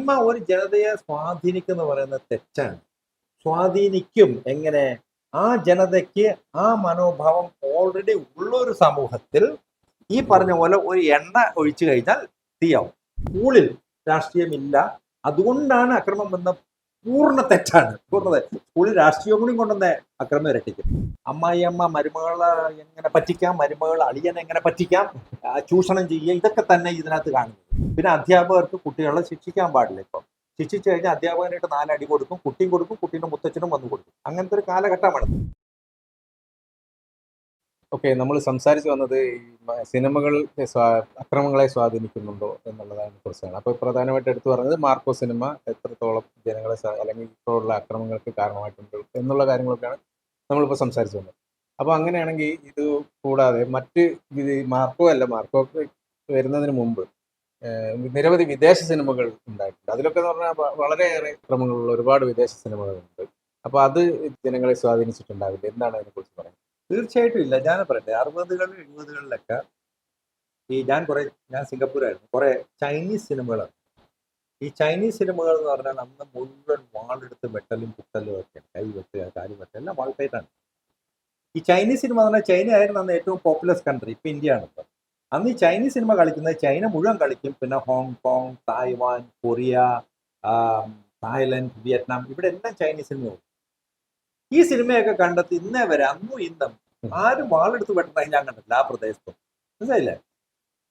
Cinema ഒരു ജനതയെ സ്വാധീനിക്കുന്ന പറയുന്നത് തെറ്റാണ്. സ്വാധീനിക്കും എങ്ങനെ? ആ ജനതയ്ക്ക് ആ മനോഭാവം ഓൾറെഡി ഉള്ള ഒരു സമൂഹത്തിൽ ഈ പറഞ്ഞ പോലെ ഒരു എണ്ണ ഒഴിച്ചു കഴിഞ്ഞാൽ തീയാവും. സ്കൂളിൽ രാഷ്ട്രീയമില്ല. അതുകൊണ്ടാണ് അക്രമം വന്ന പൂർണ തെറ്റാണ്. പൂർണ. സ്കൂളിൽ രാഷ്ട്രീയം കൂടി കൊണ്ടുവന്ന അക്രമം ഇരട്ടിക്കും അമ്മായി അമ്മ മരുമകളെ എങ്ങനെ പറ്റിക്കാം? മരുമകൾ അളിയനെ എങ്ങനെ പറ്റിക്കാം? ചൂഷണം ചെയ്യുക ഇതൊക്കെ തന്നെ ഇതിനകത്ത് കാണുന്നത്. പിന്നെ അധ്യാപകർക്ക് കുട്ടികളെ ശിക്ഷിക്കാൻ പാടില്ല ഇപ്പം. ശിക്ഷിച്ചു കഴിഞ്ഞാൽ അധ്യാപകനായിട്ട് നാലടി കൊടുക്കും കുട്ടിയും കൊടുക്കും കുട്ടീന്റെ മുത്തച്ഛനും വന്നു കൊടുക്കും. അങ്ങനത്തെ ഒരു കാലഘട്ടമാണ്. ഓക്കെ നമ്മൾ സംസാരിച്ച് വന്നത് സിനിമകൾ അക്രമങ്ങളെ സ്വാധീനിക്കുന്നുണ്ടോ എന്നുള്ളതിനെ കുറിച്ചാണ്. അപ്പോൾ പ്രധാനമായിട്ട് എടുത്തു പറഞ്ഞത് മാർക്കോ സിനിമ എത്രത്തോളം ജനങ്ങളെ അല്ലെങ്കിൽ ഇപ്പോഴുള്ള അക്രമങ്ങൾക്ക് കാരണമായിട്ടുണ്ട് എന്നുള്ള കാര്യങ്ങളൊക്കെയാണ് നമ്മളിപ്പോൾ സംസാരിച്ചു വന്നത്. അപ്പോൾ അങ്ങനെയാണെങ്കിൽ ഇത് കൂടാതെ മറ്റ് ഇത് മാർക്കോ അല്ല മാർക്കോ വരുന്നതിന് മുമ്പ് നിരവധി വിദേശ സിനിമകൾ ഉണ്ടായിട്ടുണ്ട്. അതിലൊക്കെ എന്ന് പറഞ്ഞാൽ വളരെയേറെ അക്രമങ്ങളുള്ള ഒരുപാട് വിദേശ സിനിമകളുണ്ട്. അപ്പോൾ അത് ജനങ്ങളെ സ്വാധീനിച്ചിട്ടുണ്ടാവില്ല. എന്താണ് അതിനെക്കുറിച്ച് പറയുന്നത്? തീർച്ചയായിട്ടും ഇല്ല. ഞാൻ പറയട്ടെ. അറുപതുകളിൽ എഴുപതുകളിലൊക്കെ ഈ ഞാൻ കുറെ ഞാൻ സിംഗപ്പൂരായിരുന്നു. കുറെ ചൈനീസ് സിനിമകളാണ്. ഈ ചൈനീസ് സിനിമകൾ എന്ന് പറഞ്ഞാൽ അന്ന് മുഴുവൻ വാളെടുത്ത് വെട്ടലും കുത്തലും ഒക്കെ കൈ വെട്ടുക കാൽ വെട്ടുക എല്ലാം വാൾട്ടൈറ്റാണ് ഈ ചൈനീസ് സിനിമ എന്ന് പറഞ്ഞാൽ ചൈന ആയിരുന്നു അന്ന് ഏറ്റവും പോപ്പുലസ് കൺട്രി. ഇപ്പം ഇന്ത്യ ആണ് ഇപ്പം. അന്ന് ഈ ചൈനീസ് സിനിമ കളിക്കുന്നത് ചൈന മുഴുവൻ കളിക്കും. പിന്നെ Hong Kong Taiwan Korea Thailand Vietnam. ഇവിടെ എല്ലാം ചൈനീസ് സിനിമയുണ്ട് ഈ സിനിമയൊക്കെ കണ്ടെത്തി ഇന്നേ വരെ അന്നും ഇന്നും ആരും വാളെടുത്ത് പെട്ടെന്ന് ഞാൻ കണ്ടിട്ടില്ല ആ പ്രദേശത്തും. മനസ്സിലായില്ലേ?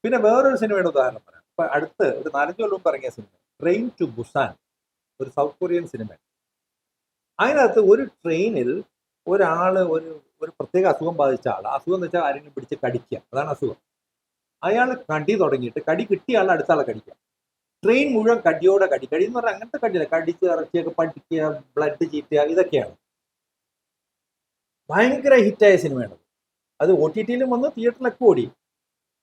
പിന്നെ വേറൊരു സിനിമയുടെ ഉദാഹരണം പറയാം. ഇപ്പൊ അടുത്ത് ഒരു നാലഞ്ച് കൊല്ലം ഇറങ്ങിയ സിനിമ ട്രെയിൻ ടു ബുസാൻ ഒരു സൗത്ത് കൊറിയൻ സിനിമ. അതിനകത്ത് ഒരു ട്രെയിനിൽ ഒരാൾ ഒരു ഒരു പ്രത്യേക അസുഖം ബാധിച്ച ആൾ അസുഖം എന്ന് വെച്ചാൽ ആരെങ്കിലും പിടിച്ച് കടിക്കുക അതാണ് അസുഖം. അയാൾ കടി തുടങ്ങിയിട്ട് കടി കിട്ടിയ ആൾ അടുത്ത ആളെ കടിക്കുക. ട്രെയിൻ മുഴുവൻ കടിയോടെ കടി കടി എന്ന് പറഞ്ഞാൽ അങ്ങനത്തെ കടിയല്ല കടിച്ച് ഇറച്ചിയൊക്കെ പഠിക്കുക ബ്ലഡ് ചീറ്റുക ഇതൊക്കെയാണ്. ഭയങ്കര ഹിറ്റായ സിനിമയാണ്. അത് ഒ ടി ടിയിലും വന്ന് തിയേറ്ററിലൊക്കെ ഓടി.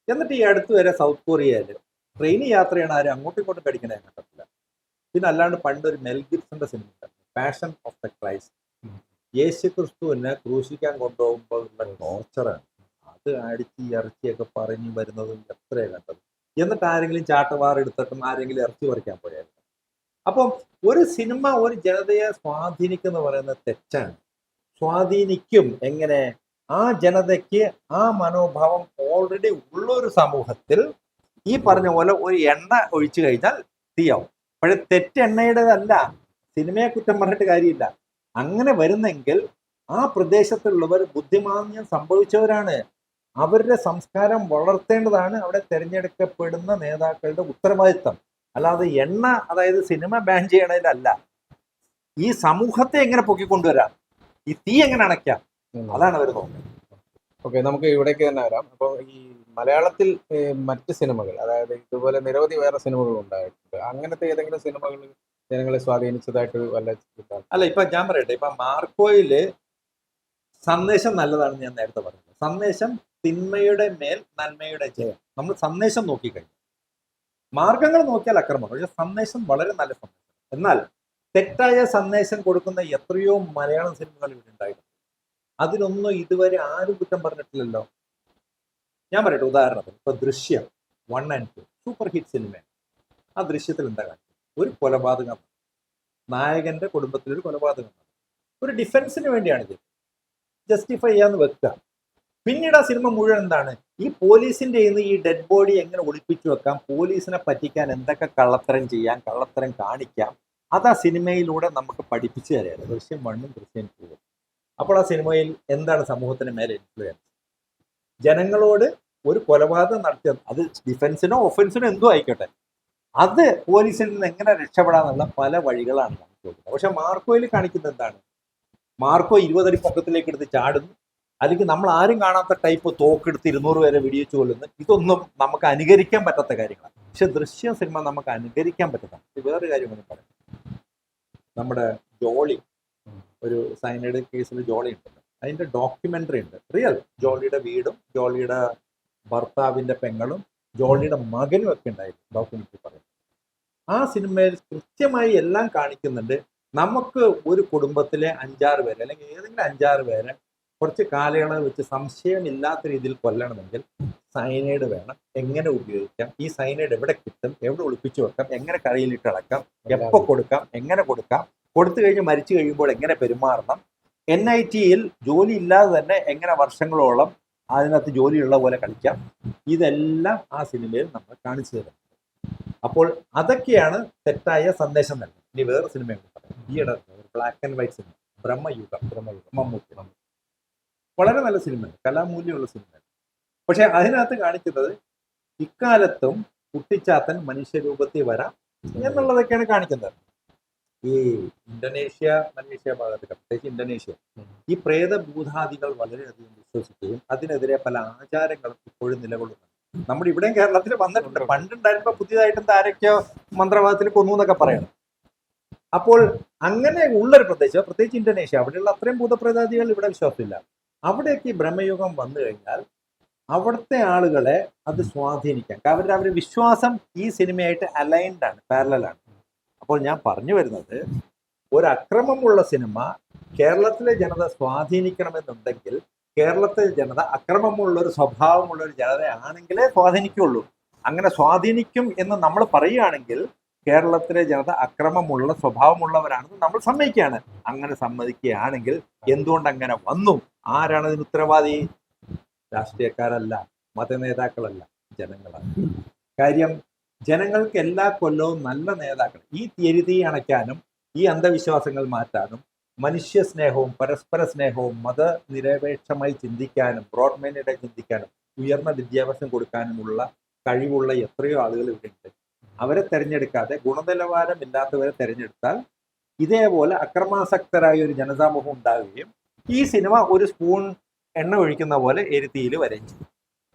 എന്നിട്ട് ഈ അടുത്ത് വരെ സൗത്ത് കൊറിയയിൽ ട്രെയിൻ യാത്രയാണ് ആരും അങ്ങോട്ടും ഇങ്ങോട്ടും കടിക്കണേ കണ്ടിട്ടില്ല പിന്നെ അല്ലാണ്ട് പണ്ടൊരു മെൽ സിനിമ ഉണ്ടായിരുന്നു. പാഷൻ ഓഫ് ദ ക്രൈസ്റ്റ് യേശു ക്രിസ്തുവിനെ ക്രൂശിക്കാൻ കൊണ്ടുപോകുമ്പോൾ ഉള്ള ടോർച്ചറാണ് അത് അടിച്ച് ഇറച്ചിയൊക്കെ പറഞ്ഞു വരുന്നതും എത്രയാണ് കണ്ടത്. എന്നിട്ട് ആരെങ്കിലും ചാട്ടവാർ എടുത്തിട്ടും ആരെങ്കിലും ഇറച്ചി പറിക്കാൻ പോയായിരുന്നു. അപ്പം ഒരു സിനിമ ഒരു ജനതയെ സ്വാധീനിക്കുന്ന പറയുന്ന തെറ്റാണ്. സ്വാധീനിക്കും. എങ്ങനെ? ആ ജനതയ്ക്ക് ആ മനോഭാവം ഓൾറെഡി ഉള്ള ഒരു സമൂഹത്തിൽ ഈ പറഞ്ഞ പോലെ ഒരു എണ്ണ ഒഴിച്ചു കഴിഞ്ഞാൽ തീയാവും. പക്ഷെ തെറ്റെണ്ണയുടേതല്ല സിനിമയെ കുറ്റം പറഞ്ഞിട്ട് കാര്യമില്ല. അങ്ങനെ വരുന്നെങ്കിൽ ആ പ്രദേശത്തുള്ളവർ ബുദ്ധിമാന്യം സംഭവിച്ചവരാണ്. അവരുടെ സംസ്കാരം വളർത്തേണ്ടതാണ് അവിടെ തിരഞ്ഞെടുക്കപ്പെടുന്ന നേതാക്കളുടെ ഉത്തരവാദിത്തം അല്ലാതെ എണ്ണ അതായത് സിനിമ ബാൻ ചെയ്യണതിലല്ല. ഈ സമൂഹത്തെ എങ്ങനെ പൊക്കിക്കൊണ്ടുവരാം? ഈ തീ എങ്ങനെ അണയ്ക്കാം? അതാണ് അവർ നോക്കുന്നത് ഓക്കെ നമുക്ക് ഇവിടേക്ക് തന്നെ വരാം. അപ്പോൾ ഈ മലയാളത്തിൽ മറ്റ് സിനിമകൾ അതായത് ഇതുപോലെ നിരവധി വേറെ സിനിമകൾ ഉണ്ടായിട്ടുണ്ട്. അങ്ങനത്തെ ഏതെങ്കിലും സിനിമകൾ ജനങ്ങളെ സ്വാധീനിച്ചതായിട്ട് വല്ല? അല്ല ഇപ്പൊ ഞാൻ പറയട്ടെ. ഇപ്പൊ മാർക്കോയിൽ സന്ദേശം നല്ലതാണെന്ന് ഞാൻ നേരത്തെ പറഞ്ഞത് സന്ദേശം തിന്മയുടെ മേൽ നന്മയുടെ ജയം. നമ്മൾ സന്ദേശം നോക്കിക്കഴിഞ്ഞു മാർഗങ്ങൾ നോക്കിയാൽ അക്രമം പക്ഷെ സന്ദേശം വളരെ നല്ല സന്ദേശം എന്നാൽ തെറ്റായ സന്ദേശം കൊടുക്കുന്ന എത്രയോ മലയാളം സിനിമകൾ ഇവിടെ ഉണ്ടായിട്ടുണ്ട്. അതിനൊന്നും ഇതുവരെ ആരും കുറ്റം പറഞ്ഞിട്ടില്ലല്ലോ. ഞാൻ പറയട്ടെ ഉദാഹരണത്തിന് ഇപ്പൊ Drishyam one and two super hit cinema ആ ദൃശ്യത്തിൽ എന്താ കാണിച്ചത്? ഒരു കൊലപാതകം. നായകന്റെ കുടുംബത്തിൽ ഒരു കൊലപാതകം. ഒരു ഡിഫൻസിന് വേണ്ടിയാണ് ഇത്. ജസ്റ്റിഫൈ ചെയ്യാന്ന് വെക്കുക. പിന്നീട് ആ സിനിമ മുഴുവൻ എന്താണ്? ഈ പോലീസിന്റെ ഇന്ന് ഈ ഡെഡ് ബോഡി എങ്ങനെ ഒളിപ്പിച്ചു വെക്കാം? പോലീസിനെ പറ്റിക്കാൻ എന്തൊക്കെ കള്ളത്തരം ചെയ്യാം കള്ളത്തരം കാണിക്കാം? അത് ആ സിനിമയിലൂടെ നമുക്ക് പഠിപ്പിച്ചു തരാറ് ദൃശ്യം വണ്ണും ദൃശ്യം ടൂവും. അപ്പോൾ ആ സിനിമയിൽ എന്താണ് സമൂഹത്തിന് മേലെ ഇൻഫ്ലുവൻസ് ജനങ്ങളോട് ഒരു കൊലപാതകം നടത്തിയ അത് ഡിഫൻസിനോ ഒഫൻസിനോ എന്തോ ആയിക്കോട്ടെ. അത് പോലീസിൽ നിന്ന് എങ്ങനെ രക്ഷപ്പെടാന്നുള്ള പല വഴികളാണ് നമുക്ക് പക്ഷെ മാർക്കോയിൽ കാണിക്കുന്നത് എന്താണ്? മാർക്കോ ഇരുപതടി പൊക്കത്തിലേക്ക് എടുത്ത് ചാടുന്നു. അല്ലെങ്കിൽ നമ്മൾ ആരും കാണാത്ത ടൈപ്പ് തോക്കെടുത്ത് ഇരുന്നൂറ് പേരെ വെടിവെച്ച് കൊല്ലുന്നു ഇതൊന്നും നമുക്ക് അനുകരിക്കാൻ പറ്റാത്ത കാര്യങ്ങളാണ് പക്ഷെ ദൃശ്യം സിനിമ നമുക്ക് അനുകരിക്കാൻ പറ്റുന്നതാണ് ഇത് വേറൊരു കാര്യം ഒന്നും പറയാം. നമ്മുടെ ജോളി ഒരു സൈനൈഡ് കേസിൽ ജോളി ഉണ്ടല്ലോ. അതിന്റെ ഡോക്യുമെന്ററി ഉണ്ട്. റിയൽ ജോളിയുടെ വീടും ജോളിയുടെ ഭർത്താവിന്റെ പെങ്ങളും ജോളിയുടെ മകനും ഒക്കെ ഉണ്ടായിരുന്നു ഡോക്യുമെന്ററി പറയുന്നത്. ആ സിനിമയിൽ കൃത്യമായി എല്ലാം കാണിക്കുന്നുണ്ട്. നമുക്ക് ഒരു കുടുംബത്തിലെ അഞ്ചാറ് പേര് അല്ലെങ്കിൽ ഏതെങ്കിലും അഞ്ചാറ് പേരെ കുറച്ച് കാലയളവ് വെച്ച് സംശയമില്ലാത്ത രീതിയിൽ കൊല്ലണമെങ്കിൽ സൈനൈഡ് വേണം. എങ്ങനെ ഉപയോഗിക്കാം? ഈ സൈനൈഡ് എവിടെ കിട്ടും? എവിടെ ഒളിപ്പിച്ചു വെക്കാം? എങ്ങനെ കറിയിലിട്ട് അടക്കാം എപ്പോൾ കൊടുക്കാം? എങ്ങനെ കൊടുക്കാം? കൊടുത്തു കഴിഞ്ഞ് മരിച്ചു കഴിയുമ്പോൾ എങ്ങനെ പെരുമാറണം? എൻ ഐ ടിയിൽ ജോലി ഇല്ലാതെ തന്നെ എങ്ങനെ വർഷങ്ങളോളം അതിനകത്ത് ജോലിയുള്ള പോലെ കളിക്കാം? ഇതെല്ലാം ആ സിനിമയിൽ നമ്മൾ കാണിച്ചു തരുന്നത് അപ്പോൾ അതൊക്കെയാണ് തെറ്റായ സന്ദേശം നൽകുന്നത്. ഇനി വേറെ സിനിമയുണ്ട്. ഈയിടെ black and white cinema. Brahmayugam. Brahmayugam. Mammootty Mammootty. വളരെ നല്ല സിനിമ കലാമൂല്യമുള്ള സിനിമ പക്ഷെ അതിനകത്ത് കാണിക്കുന്നത് ഇക്കാലത്തും കുട്ടിച്ചാത്തൻ മനുഷ്യരൂപത്തിൽ വരാം എന്നുള്ളതൊക്കെയാണ് കാണിക്കുന്നത്. ഈ ഇന്തോനേഷ്യ മലേഷ്യ ഭാഗത്തൊക്കെ പ്രത്യേകിച്ച് ഇന്തോനേഷ്യ. ഈ പ്രേതഭൂതാദികൾ വളരെയധികം വിശ്വസിക്കുകയും അതിനെതിരെ പല ആചാരങ്ങളും ഇപ്പോഴും നിലകൊള്ളുന്നുണ്ട്. നമ്മുടെ ഇവിടെയും കേരളത്തിൽ വന്നിട്ടുണ്ട്. പണ്ടുണ്ടായിരുന്നപ്പോ പുതിയതായിട്ടും ആരൊക്കെയോ മന്ത്രവാദത്തിൽ കൊന്നു എന്നൊക്കെ പറയണം. അപ്പോൾ അങ്ങനെ ഉള്ളൊരു പ്രദേശം പ്രത്യേകിച്ച് ഇന്തോനേഷ്യ അവിടെയുള്ള അത്രയും ഭൂതപ്രേതാദികൾ ഇവിടെ വിശ്വാസമില്ല. അവിടേക്ക് ഈ ബ്രഹ്മയുഗം വന്നു കഴിഞ്ഞാൽ അവിടുത്തെ ആളുകളെ അത് സ്വാധീനിക്കാം. കാരണം അവരുടെ വിശ്വാസം ഈ സിനിമയായിട്ട് അലൈൻഡ് ആണ് പാരലാണ് അപ്പോൾ ഞാൻ പറഞ്ഞു വരുന്നത് ഒരു അക്രമമുള്ള സിനിമ കേരളത്തിലെ ജനത സ്വാധീനിക്കണമെന്നുണ്ടെങ്കിൽ കേരളത്തിലെ ജനത അക്രമമുള്ള ഒരു സ്വഭാവമുള്ള ഒരു ജനതയാണെങ്കിലേ സ്വാധീനിക്കുള്ളൂ. അങ്ങനെ സ്വാധീനിക്കും എന്ന് നമ്മൾ പറയുകയാണെങ്കിൽ കേരളത്തിലെ ജനത അക്രമമുള്ള സ്വഭാവമുള്ളവരാണെന്ന് നമ്മൾ സമ്മതിക്കുകയാണ്. അങ്ങനെ സമ്മതിക്കുകയാണെങ്കിൽ എന്തുകൊണ്ട് അങ്ങനെ വന്നു? ആരാണ് ഇതിന് ഉത്തരവാദി? രാഷ്ട്രീയക്കാരല്ല മതനേതാക്കളല്ല ജനങ്ങളാണ് കാര്യം ജനങ്ങൾക്ക് എല്ലാ കൊല്ലവും നല്ല നേതാക്കൾ ഈ തിരുതി അണയ്ക്കാനും ഈ അന്ധവിശ്വാസങ്ങൾ മാറ്റാനും മനുഷ്യ സ്നേഹവും പരസ്പര സ്നേഹവും മതനിരപേക്ഷമായി ചിന്തിക്കാനും ബ്രോഡ്മൈൻഡായി ചിന്തിക്കാനും ഉയർന്ന വിദ്യാഭ്യാസം കൊടുക്കാനുമുള്ള കഴിവുള്ള എത്രയോ ആളുകൾ ഇവിടെ ഉണ്ട്. അവരെ തിരഞ്ഞെടുക്കാതെ ഗുണനിലവാരമില്ലാത്തവരെ തിരഞ്ഞെടുത്താൽ ഇതേപോലെ അക്രമാസക്തരായ ഒരു ജനസമൂഹം ഉണ്ടാവുകയും ഈ സിനിമ ഒരു സ്പൂൺ എണ്ണ ഒഴിക്കുന്ന പോലെ എരുത്തിയിൽ ചെയ്യും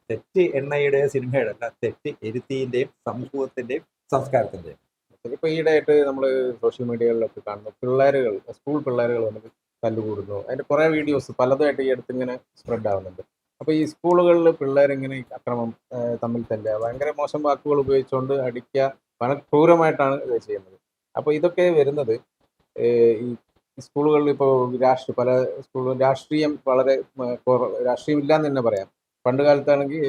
തെറ്റ് എണ്ണയുടെ സിനിമയുടെ അല്ല തെറ്റ് എരുത്തിന്റെയും സമൂഹത്തിന്റെയും സംസ്കാരത്തിന്റെയും ഇപ്പൊ ഈയിടെയായിട്ട് നമ്മൾ സോഷ്യൽ മീഡിയകളിലൊക്കെ കാണുന്നു പിള്ളേരുകൾ സ്കൂൾ പിള്ളേരുകൾ വന്നിട്ട് തല്ലുകൂടുന്നു അതിന്റെ കുറേ വീഡിയോസ് പലതായിട്ട് ഈ അടുത്ത് ഇങ്ങനെ സ്പ്രെഡ് ആവുന്നുണ്ട്. അപ്പോൾ ഈ സ്കൂളുകളിൽ പിള്ളേരിങ്ങനെ ഈ അക്രമം തമ്മിൽ തല്ലുക ഭയങ്കര മോശം വാക്കുകൾ ഉപയോഗിച്ചുകൊണ്ട് അടിക്കുക വളരെ ക്രൂരമായിട്ടാണ് ഇത് ചെയ്യുന്നത്. അപ്പോൾ ഇതൊക്കെ വരുന്നത് ഈ സ്കൂളുകളിൽ ഇപ്പോൾ രാഷ്ട്രീയ പല സ്കൂളുകളും രാഷ്ട്രീയം വളരെ എന്ന് രാഷ്ട്രീയം ഇല്ലാന്ന് തന്നെ പറയാം. പണ്ട് കാലത്താണെങ്കിൽ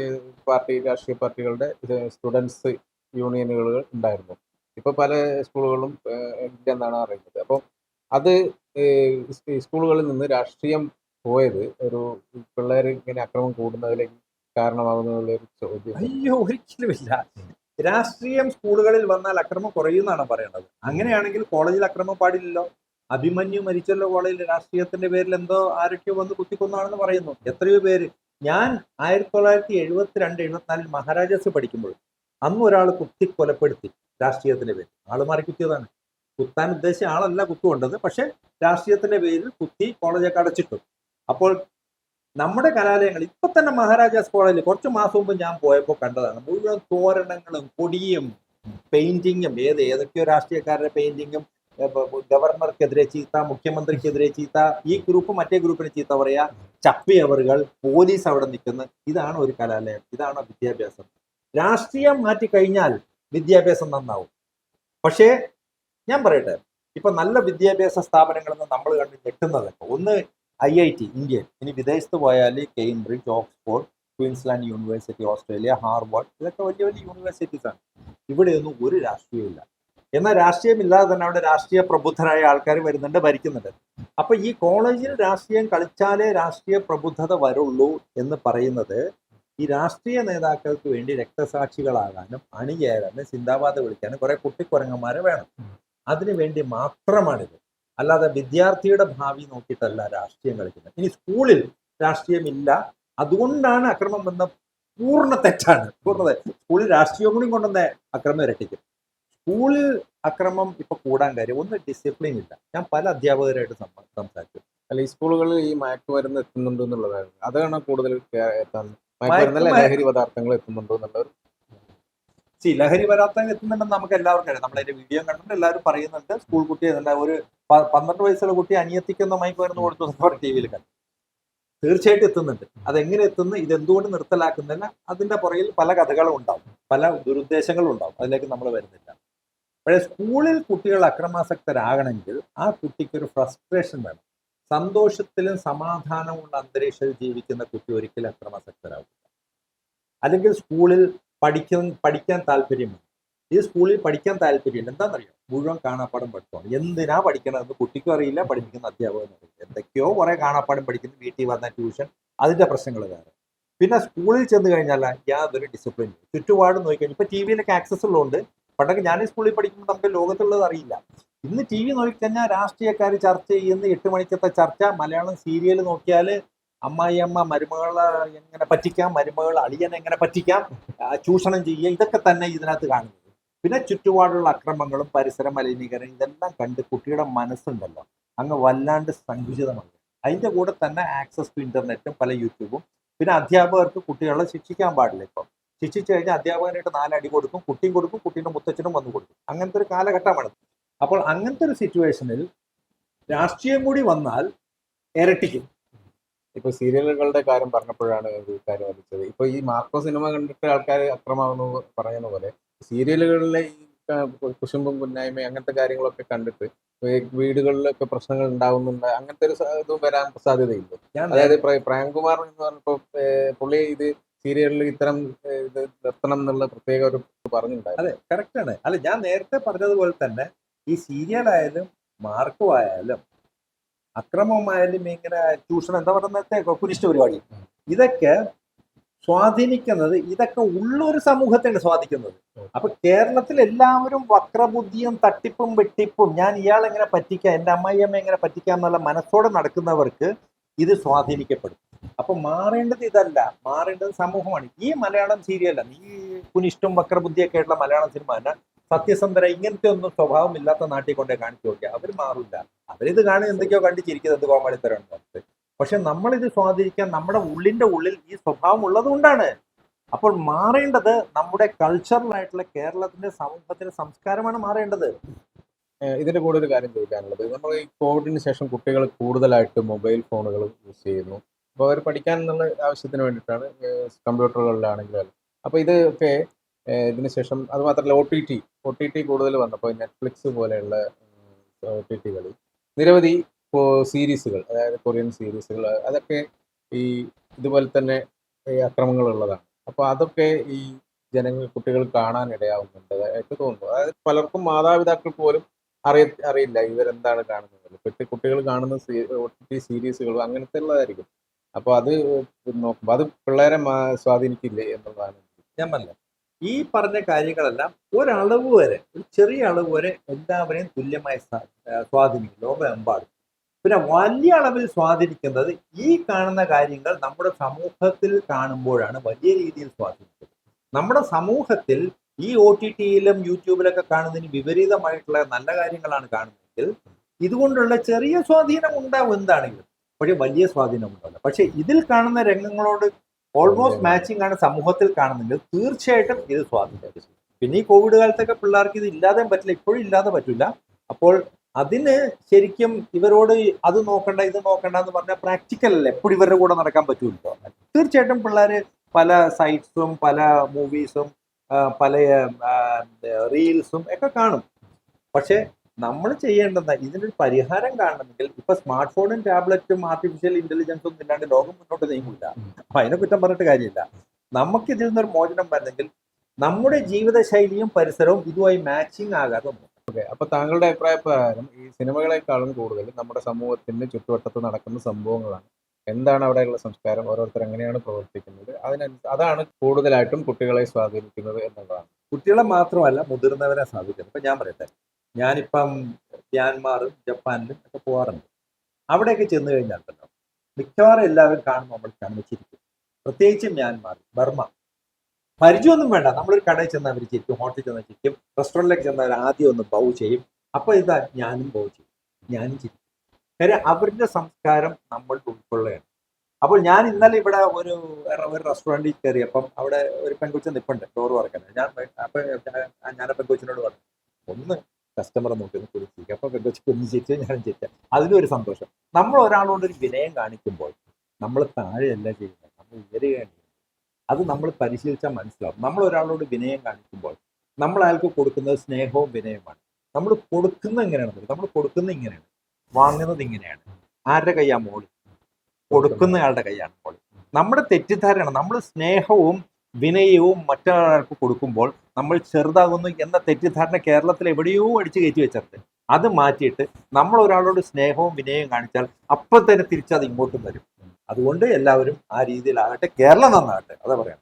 പാർട്ടി രാഷ്ട്രീയ പാർട്ടികളുടെ സ്റ്റുഡൻസ് യൂണിയനുകൾ ഉണ്ടായിരുന്നു. ഇപ്പൊ പല സ്കൂളുകളും ഇല്ലെന്നാണ് അറിയുന്നത്. അപ്പോൾ അത് സ്കൂളുകളിൽ നിന്ന് രാഷ്ട്രീയം പോയത് ഒരു പിള്ളേർ ഇങ്ങനെ അക്രമം കൂടുന്നതിലേക്ക് കാരണമാകുന്ന ഒരു ചോദ്യം അയ്യോ ഒരിക്കലുമില്ല രാഷ്ട്രീയം സ്കൂളുകളിൽ വന്നാൽ അക്രമം കുറയുമെന്നാണ് പറയേണ്ടത്. അങ്ങനെയാണെങ്കിൽ കോളേജിൽ അക്രമം പാടില്ലല്ലോ. അഭിമന്യു മരിച്ചല്ലോ കോളേജിൽ. രാഷ്ട്രീയത്തിന്റെ പേരിൽ എന്തോ ആരൊക്കെയോ വന്ന് കുത്തിക്കൊന്നാണെന്ന് പറയുന്നു. എത്രയോ പേര്. ഞാൻ ആയിരത്തി തൊള്ളായിരത്തി എഴുപത്തിരണ്ട് എഴുപത്തിനാലിൽ മഹാരാജാസ് പഠിക്കുമ്പോൾ അന്ന് ഒരാൾ കുത്തി കൊലപ്പെടുത്തി രാഷ്ട്രീയത്തിന്റെ പേരിൽ. ആൾ മാറി കുത്തിയതാണ്. കുത്താൻ ഉദ്ദേശിച്ച ആളല്ല കുത്തുകൊണ്ടത് പക്ഷെ രാഷ്ട്രീയത്തിന്റെ പേരിൽ കുത്തി കോളേജൊക്കെ അടച്ചിട്ടു. അപ്പോൾ നമ്മുടെ കലാലയങ്ങൾ ഇപ്പൊ തന്നെ മഹാരാജാസ് കോളേജിൽ കുറച്ച് മാസം മുമ്പ് ഞാൻ പോയപ്പോൾ കണ്ടതാണ്. മുഴുവൻ തോരണങ്ങളും കൊടിയും പെയിന്റിങ്ങും ഏത് ഏതൊക്കെയോ രാഷ്ട്രീയക്കാരുടെ പെയിന്റിങ്ങും ഗവർണർക്കെതിരെ ചീത്ത മുഖ്യമന്ത്രിക്കെതിരെ ചീത്ത ഈ ഗ്രൂപ്പ് മറ്റേ ഗ്രൂപ്പിന് ചീത്ത പറയാ ചപ്പി അവറുകൾ പോലീസ് അവിടെ നിൽക്കുന്നത് ഇതാണ് ഒരു കലാലയം ഇതാണ് വിദ്യാഭ്യാസം. രാഷ്ട്രീയം മാറ്റി കഴിഞ്ഞാൽ വിദ്യാഭ്യാസം നന്നാവും. പക്ഷേ ഞാൻ പറയട്ടെ ഇപ്പൊ നല്ല വിദ്യാഭ്യാസ സ്ഥാപനങ്ങളിൽ നിന്ന് നമ്മൾ കണ്ട് ഞെട്ടുന്നത് ഒന്ന് ഐ ഐ ടി ഇന്ത്യ. ഇനി വിദേശത്ത് പോയാൽ Cambridge Oxford Queensland university Australia Harvard ഇതൊക്കെ വലിയ വലിയ യൂണിവേഴ്സിറ്റീസ് ആണ് ഇവിടെയൊന്നും ഒരു രാഷ്ട്രീയമില്ല എന്നാൽ രാഷ്ട്രീയമില്ലാതെ തന്നെ അവിടെ രാഷ്ട്രീയ പ്രബുദ്ധരായ ആൾക്കാർ വരുന്നുണ്ട് ഭരിക്കുന്നുണ്ട്. അപ്പൊ ഈ കോളേജിൽ രാഷ്ട്രീയം കളിച്ചാലേ രാഷ്ട്രീയ പ്രബുദ്ധത വരുള്ളൂ എന്ന് പറയുന്നത് ഈ രാഷ്ട്രീയ നേതാക്കൾക്ക് വേണ്ടി രക്തസാക്ഷികളാകാനും അണിചേരാനും ചിന്താബാധ വിളിക്കാനും കുറെ കുട്ടിക്കുരങ്ങന്മാരെ വേണം. അതിനു വേണ്ടി മാത്രമാണിത്. അല്ലാതെ വിദ്യാർത്ഥിയുടെ ഭാവി നോക്കിയിട്ടല്ല രാഷ്ട്രീയം കളിക്കുന്നത്. ഇനി സ്കൂളിൽ രാഷ്ട്രീയമില്ല. അതുകൊണ്ടാണ് അക്രമം വന്ന പൂർണ തെറ്റാണ്. പൂർണത സ്കൂളിൽ രാഷ്ട്രീയം കൂടി കൊണ്ടുവന്ന അക്രമം ഇരട്ടിക്കും. സ്കൂളിൽ അക്രമം ഇപ്പൊ കൂടാൻ കാര്യം. ഒന്ന് ഡിസിപ്ലിൻ ഇല്ല. ഞാൻ പല അധ്യാപകരായിട്ട് സംസാ- സംസാരിച്ചു. അല്ല ഈ സ്കൂളുകളിൽ ഈ മയക്കുമരുന്ന് എത്തുന്നുണ്ട് എന്നുള്ളതാണ് അതാണ് കൂടുതൽ ലഹരി പദാർത്ഥങ്ങൾ എത്തുന്നുണ്ടോ എന്നുള്ളത് സി ലഹരി പദാർത്ഥങ്ങൾ എത്തുന്നുണ്ടെന്ന് നമുക്ക് എല്ലാവർക്കും അറിയാം. നമ്മളതിന്റെ വീഡിയോ കണ്ടിട്ട് എല്ലാവരും പറയുന്നുണ്ട്. സ്കൂൾ കുട്ടി എന്താ ഒരു പന്ത്രണ്ട് വയസ്സുള്ള കുട്ടി അനിയത്തിക്കൊന്ന് മയക്കുമരുന്ന് കൊടുത്തു ടി വിയിൽ കണ്ടു. തീർച്ചയായിട്ടും എത്തുന്നുണ്ട്. അതെങ്ങനെ എത്തുന്നു? ഇതെന്തുകൊണ്ട് നിർത്തലാക്കുന്നില്ല? അതിന്റെ പുറകിൽ പല കഥകളും ഉണ്ടാവും. പല ദുരുദ്ദേശങ്ങളും ഉണ്ടാവും. അതിലേക്ക് നമ്മൾ വരുന്നില്ല. പക്ഷേ സ്കൂളിൽ കുട്ടികൾ അക്രമാസക്തരാകണമെങ്കിൽ ആ കുട്ടിക്ക് ഒരു ഫ്രസ്ട്രേഷൻ വേണം. സന്തോഷത്തിലും സമാധാനവും സമാധാനമുള്ള അന്തരീക്ഷത്തിൽ ജീവിക്കുന്ന കുട്ടി ഒരിക്കലും അക്രമാസക്തരാകും അല്ലെങ്കിൽ സ്കൂളിൽ പഠിക്കാൻ പഠിക്കാൻ താല്പര്യമുണ്ട് ഈ സ്കൂളിൽ പഠിക്കാൻ താല്പര്യമില്ല. എന്താണെന്നറിയാം? മുഴുവൻ കാണാപ്പാടം പഠിത്തമാണ്. എന്തിനാ പഠിക്കണമെന്ന് കുട്ടിക്കും അറിയില്ല പഠിപ്പിക്കുന്ന അധ്യാപകനും അറിയില്ല. എന്തൊക്കെയോ കുറേ കാണാപ്പാടം പഠിക്കുന്നു വീട്ടിൽ വന്ന ട്യൂഷൻ അതിന്റെ പ്രശ്നങ്ങൾ വേറെ. പിന്നെ സ്കൂളിൽ ചെന്ന് കഴിഞ്ഞാൽ യാതൊരു ഡിസിപ്ലിൻ ചുറ്റുപാട് നോക്കിക്കഴിഞ്ഞാൽ ഇപ്പൊ ടി വിയിലൊക്കെ ആക്സസ് ഉള്ളതുകൊണ്ട് പണ്ടൊക്കെ ഞാൻ സ്കൂളിൽ പഠിക്കുമ്പോൾ നമുക്ക് ലോകത്തുള്ളത് അറിയില്ല. ഇന്ന് ടി വി നോക്കിക്കഴിഞ്ഞാൽ രാഷ്ട്രീയക്കാർ ചർച്ച ചെയ്യുന്ന എട്ട് മണിക്കത്തെ ചർച്ച മലയാളം സീരിയൽ നോക്കിയാൽ അമ്മായിയമ്മ മരുമകളെ എങ്ങനെ പറ്റിക്കാം മരുമകൾ അളിയനെ എങ്ങനെ പറ്റിക്കാം ചൂഷണം ചെയ്യുക ഇതൊക്കെ തന്നെ ഇതിനകത്ത് കാണുന്നത്. പിന്നെ ചുറ്റുപാടുള്ള അക്രമങ്ങളും പരിസര മലിനീകരണം ഇതെല്ലാം കണ്ട് കുട്ടിയുടെ മനസ്സുണ്ടല്ലോ. അങ്ങ് വല്ലാണ്ട് സങ്കുചിതമാണ് അതിന്റെ കൂടെ തന്നെ ആക്സസ് ടു ഇന്റർനെറ്റും പല യൂട്യൂബും പിന്നെ അധ്യാപകർക്ക് കുട്ടികളെ ശിക്ഷിക്കാൻ പാടില്ല ഇപ്പം. ശിക്ഷിച്ചു കഴിഞ്ഞാൽ അധ്യാപകനായിട്ട് നാലടി കൊടുക്കും കുട്ടിയും കൊടുക്കും കുട്ടീന്റെ മുത്തച്ഛനും വന്നു കൊടുക്കും. അങ്ങനത്തെ ഒരു കാലഘട്ടമാണ്. അപ്പോൾ അങ്ങനത്തെ ഒരു സിറ്റുവേഷനിൽ രാഷ്ട്രീയം കൂടി വന്നാൽ ഇരട്ടിക്കും. ഇപ്പൊ സീരിയലുകളുടെ കാര്യം പറഞ്ഞപ്പോഴാണ് കാര്യം വലിച്ചത് ഇപ്പൊ ഈ മാർക്കോ സിനിമ കണ്ടിട്ട് ആൾക്കാർ അക്രമാവുന്നു പറയുന്ന പോലെ സീരിയലുകളിലെ ഈ കുശുമ്പും കുന്നായ്മയും അങ്ങനത്തെ കാര്യങ്ങളൊക്കെ കണ്ടിട്ട് വീടുകളിലൊക്കെ പ്രശ്നങ്ങൾ ഉണ്ടാവുന്നുണ്ട് അങ്ങനത്തെ ഒരു ഇതും വരാൻ സാധ്യതയില്ല? ഞാൻ അതായത് പ്ര- പ്രേംകുമാർ എന്ന് പറഞ്ഞപ്പോ പുള്ളി ഇത് സീരിയലിൽ ഇത്തരം ഇത് നിർത്തണം എന്നുള്ള പ്രത്യേക ഒരു പറഞ്ഞിട്ടുണ്ടായിരുന്നു. അതെ കറക്റ്റ് ആണ്. അല്ല ഞാൻ നേരത്തെ പറഞ്ഞതുപോലെ തന്നെ ഈ സീരിയൽ ആയാലും മാർക്കും ആയാലും അക്രമമായാലും ഇങ്ങനെ ട്യൂഷൻ എന്താ പറയുന്നത് കുരിഷ്ട പരിപാടി ഇതൊക്കെ സ്വാധീനിക്കുന്നത് ഇതൊക്കെ ഉള്ളൊരു സമൂഹത്തെയാണ് സ്വാധീനിക്കുന്നത്. അപ്പൊ കേരളത്തിൽ എല്ലാവരും വക്രബുദ്ധിയും തട്ടിപ്പും വെട്ടിപ്പും ഞാൻ ഇയാളെങ്ങനെ പറ്റിക്കാം എന്റെ അമ്മായിയമ്മ എങ്ങനെ പറ്റിക്കാം എന്നുള്ള മനസ്സോടെ നടക്കുന്നവർക്ക് ഇത് സ്വാധീനിക്കപ്പെടും. അപ്പൊ മാറേണ്ടത് ഇതല്ല. മാറേണ്ടത് സമൂഹമാണ്. ഈ മലയാളം സീരിയല്ല നീ കുനിഷ്ടും വക്രബുദ്ധിയൊക്കെ ആയിട്ടുള്ള മലയാളം സിനിമ തന്നെ സത്യസന്ധര ഇങ്ങനത്തെ ഒന്നും സ്വഭാവം ഇല്ലാത്ത നാട്ടിൽ കൊണ്ടേ കാണിച്ചു നോക്കിയാൽ അവർ മാറില്ല അവരിത് കാണും എന്തൊക്കെയോ കണ്ടിച്ചിരിക്കുന്നത് എന്ത് കോമാളിത്തരം പക്ഷെ നമ്മളിത് സ്വാധീനിക്കാൻ നമ്മുടെ ഉള്ളിന്റെ ഉള്ളിൽ ഈ സ്വഭാവം ഉള്ളത് കൊണ്ടാണ്. അപ്പോൾ മാറേണ്ടത് നമ്മുടെ കൾച്ചറലായിട്ടുള്ള കേരളത്തിന്റെ സമൂഹത്തിന്റെ സംസ്കാരമാണ് മാറേണ്ടത്. ഏഹ് ഇതിന്റെ കൂടെ ഒരു കാര്യം ചോദിക്കാനുള്ളത്. നമ്മൾ ഈ കോവിഡിന് ശേഷം കുട്ടികൾ കൂടുതലായിട്ട് മൊബൈൽ ഫോണുകൾ യൂസ് ചെയ്യുന്നു. അപ്പോൾ അവർ പഠിക്കാൻ എന്നുള്ള ആവശ്യത്തിന് വേണ്ടിയിട്ടാണ് കമ്പ്യൂട്ടറുകളിലാണെങ്കിലും അപ്പോൾ ഇതൊക്കെ ഇതിന് ശേഷം അത് മാത്രമല്ല O T T O T T കൂടുതൽ വന്നപ്പോൾ നെറ്റ്ഫ്ലിക്സ് പോലെയുള്ള ഒ ടി ടികളിൽ നിരവധി സീരീസുകൾ അതായത് കൊറിയൻ സീരീസുകൾ അതൊക്കെ ഈ ഇതുപോലെ തന്നെ ഈ അക്രമങ്ങളുള്ളതാണ്. അപ്പോൾ അതൊക്കെ ഈ ജനങ്ങൾ കുട്ടികൾ കാണാനിടയാവുന്നുണ്ട്. ആയിട്ട് തോന്നുന്നു. അതായത് പലർക്കും മാതാപിതാക്കൾ പോലും അറിയ അറിയില്ല. ഇവരെന്താണ് കാണുന്നത്? പെട്ടി കുട്ടികൾ കാണുന്ന ഒ ടി ടി സീരീസുകൾ അങ്ങനത്തെ ഉള്ളതായിരിക്കും അപ്പോൾ അത് നോക്കുമ്പോൾ അത് പിള്ളേരെ സ്വാധീനിക്കില്ലേ എന്നുള്ളതാണ്. ഞാൻ പറഞ്ഞത് ഈ പറഞ്ഞ കാര്യങ്ങളെല്ലാം ഒരളവ് വരെ ഒരു ചെറിയ അളവ് വരെ എല്ലാവരെയും തുല്യമായി സ്വാ- സ്വാധീനിക്കും. ലോകമെമ്പാടും. പിന്നെ വലിയ അളവിൽ സ്വാധീനിക്കുന്നത് ഈ കാണുന്ന കാര്യങ്ങൾ നമ്മുടെ സമൂഹത്തിൽ കാണുമ്പോഴാണ് വലിയ രീതിയിൽ സ്വാധീനിക്കുന്നത്. നമ്മുടെ സമൂഹത്തിൽ ഈ ഒ ടി ടിയിലും യൂട്യൂബിലൊക്കെ കാണുന്നതിന് വിപരീതമായിട്ടുള്ള നല്ല കാര്യങ്ങളാണ് കാണുന്നതെങ്കിൽ ഇതുകൊണ്ടുള്ള ചെറിയ സ്വാധീനം ഉണ്ടാവും എന്താണെങ്കിലും. പക്ഷേ വലിയ സ്വാധീനം ഉണ്ടാവില്ല. പക്ഷേ ഇതിൽ കാണുന്ന രംഗങ്ങളോട് ഓൾമോസ്റ്റ് മാച്ചിങ് ആണ് സമൂഹത്തിൽ കാണുന്നത് തീർച്ചയായിട്ടും ഇത് സ്വാധീനം പിന്നെ ഈ കോവിഡ് കാലത്തൊക്കെ പിള്ളേർക്ക് ഇത് ഇല്ലാതെ പറ്റില്ല ഇപ്പോഴും ഇല്ലാതെ പറ്റില്ല. അപ്പോൾ അതിന് ശരിക്കും ഇവരോട് അത് നോക്കണ്ട ഇത് നോക്കണ്ട എന്ന് പറഞ്ഞാൽ പ്രാക്ടിക്കൽ അല്ല? എപ്പോഴും ഇവരുടെ കൂടെ നടക്കാൻ പറ്റൂല്ലോ തീർച്ചയായിട്ടും പിള്ളേർ പല സൈറ്റ്സും പല മൂവീസും പല റീൽസും ഒക്കെ കാണും. പക്ഷെ നമ്മൾ ചെയ്യേണ്ടത് ഇതിനൊരു പരിഹാരം കാണണമെങ്കിൽ ഇപ്പൊ സ്മാർട്ട് ഫോണും ടാബ്ലറ്റും ആർട്ടിഫിഷ്യൽ ഇന്റലിജൻസും ഇല്ലാണ്ട് ലോകം മുന്നോട്ട് നീങ്ങില്ല അപ്പൊ അതിനെ കുറ്റം പറഞ്ഞിട്ട് കാര്യമില്ല. നമുക്ക് ഇതിൽ നിന്നൊരു മോചനം വരണമെങ്കിൽ നമ്മുടെ ജീവിതശൈലിയും പരിസരവും ഇതുമായി മാച്ചിങ് ആകാതെ ഓക്കെ അപ്പൊ താങ്കളുടെ അഭിപ്രായ പ്രകാരം ഈ സിനിമകളെക്കാളും കൂടുതൽ നമ്മുടെ സമൂഹത്തിന്റെ ചുറ്റുവട്ടത്ത് നടക്കുന്ന സംഭവങ്ങളാണ് എന്താണ് അവിടെയുള്ള സംസ്കാരം? ഓരോരുത്തർ എങ്ങനെയാണ് പ്രവർത്തിക്കുന്നത്? അതിന അതാണ് കൂടുതലായിട്ടും കുട്ടികളെ സ്വാധീനിക്കുന്നത് എന്നുള്ളതാണ്. കുട്ടികളെ മാത്രമല്ല മുതിർന്നവരെ സ്വാധീനിക്കുന്നത്. ഇപ്പൊ ഞാൻ പറയട്ടെ. ഞാനിപ്പം മ്യാൻമാറും ജപ്പാനിലും ഒക്കെ പോകാറുണ്ട് അവിടെയൊക്കെ ചെന്ന് കഴിഞ്ഞാൽ മിക്കവാറും എല്ലാവരും കാണുമ്പോൾ നമ്മൾ കാണിച്ചിരിക്കും പ്രത്യേകിച്ച് മ്യാൻമാർ ബർമ്മ പരിചയമൊന്നും വേണ്ട. നമ്മളൊരു കടയിൽ ചെന്ന് അവർ ചിരിക്കും ഹോട്ടലിൽ ചെന്ന് ചിരിക്കും റെസ്റ്റോറന്റിലേക്ക് ചെന്ന് ആദ്യം ഒന്ന് ബൗ ചെയ്യും. അപ്പോൾ ഇതാ ഞാനും ബൗ ചെയ്യും. ഞാനും ചിരിക്കും. കാര്യം അവരുടെ സംസ്കാരം നമ്മൾ ഉൾക്കൊള്ളുകയാണ്. അപ്പോൾ ഞാൻ ഇന്നലെ ഇവിടെ ഒരു ഒരു റെസ്റ്റോറന്റിൽ കയറിയപ്പം അവിടെ ഒരു പെൺകൊച്ചു നിൽപ്പുണ്ട് ചോറ് തുറക്കുന്നത് ഞാൻ അപ്പൊ ഞാൻ ആ പെൺകൊച്ചിനോട് പറഞ്ഞു ഒന്ന് കസ്റ്റമറെ നോക്കി ഒന്ന് കുടിച്ചിരിക്കുക അപ്പൊ പെൺകൊച്ചു കുഞ്ഞു ചിരിച്ചു ഞാൻ ചിരിച്ച. അതിലും ഒരു സന്തോഷം. നമ്മൾ ഒരാളോട് ഒരു വിനയം കാണിക്കുമ്പോൾ നമ്മൾ താഴെയല്ല ചെയ്യുന്നത്. നമ്മൾ ഉയരുകയാണ് അത് നമ്മൾ പരിശീലിച്ചാൽ മനസ്സിലാവും. നമ്മൾ ഒരാളോട് വിനയം കാണിക്കുമ്പോൾ നമ്മൾ അയാൾക്ക് കൊടുക്കുന്നത് സ്നേഹവും വിനയമാണ് നമ്മൾ കൊടുക്കുന്ന എങ്ങനെയാണ് നമ്മൾ കൊടുക്കുന്ന ഇങ്ങനെയാണ്. വാങ്ങുന്നത് ഇങ്ങനെയാണ്. ആരുടെ കൈയാ മോൾ? കൊടുക്കുന്നയാളുടെ കൈയാണ് മോളി. നമ്മുടെ തെറ്റിദ്ധാരണ നമ്മൾ സ്നേഹവും വിനയവും മറ്റൊരാൾക്ക് കൊടുക്കുമ്പോൾ നമ്മൾ ചെറുതാകുന്നു എന്ന തെറ്റിദ്ധാരണ കേരളത്തിൽ എവിടെയോ അടിച്ചു കയറ്റി വെച്ചിട്ടുണ്ട്. അത് മാറ്റിയിട്ട് നമ്മൾ ഒരാളോട് സ്നേഹവും വിനയവും കാണിച്ചാൽ അപ്പം തന്നെ തിരിച്ചത് ഇങ്ങോട്ടും വരും. അതുകൊണ്ട് എല്ലാവരും ആ രീതിയിലാകട്ടെ കേരളം നന്നാകട്ടെ. അതാ പറയാം